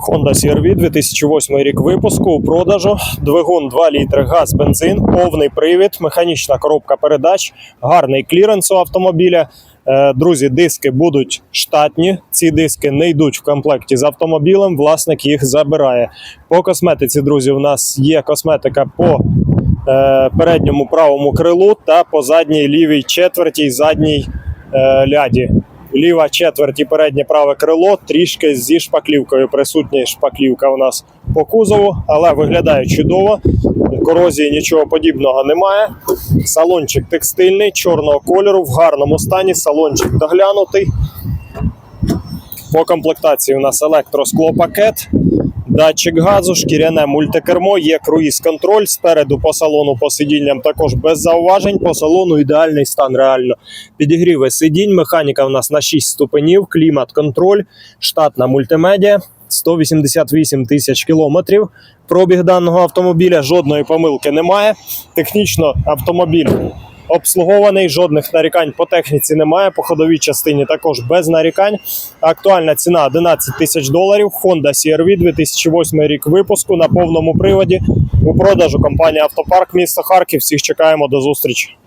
Honda CR-V 2008 рік випуску у продажу. Двигун 2 літри газ, бензин, повний привід, механічна коробка передач, гарний кліренс у автомобіля. Е, Друзі, диски будуть штатні. Ці диски не йдуть в комплекті з автомобілем. Власник їх забирає. По косметиці, друзі, у нас є косметика по е, передньому правому крилу та по задній лівій четверті й задній е, ляді. Ліва четверть і переднє праве крило трішки зі шпаклівкою. Присутня шпаклівка у нас по кузову, але виглядає чудово. Корозії нічого подібного немає. Салончик текстильний, чорного кольору, в гарному стані. Салончик доглянутий. По комплектації у нас електросклопакет, датчик газу, шкіряне мультикермо, є круїз-контроль. Спереду по салону по сидінням також без зауважень. По салону ідеальний стан реально. Підігріви сидінь, механіка у нас на 6 ступенів, клімат-контроль, штатна мультимедіа. 188 тисяч кілометрів. Пробіг даного автомобіля жодної помилки немає. Технічно автомобіль обслугований, жодних нарікань по техніці немає. По ходовій частині також без нарікань. Актуальна ціна 11 тисяч доларів. Honda CR-V 2008 рік випуску на повному приводі. У продажу компанія Автопарк міста Харків. Всіх чекаємо до зустрічі.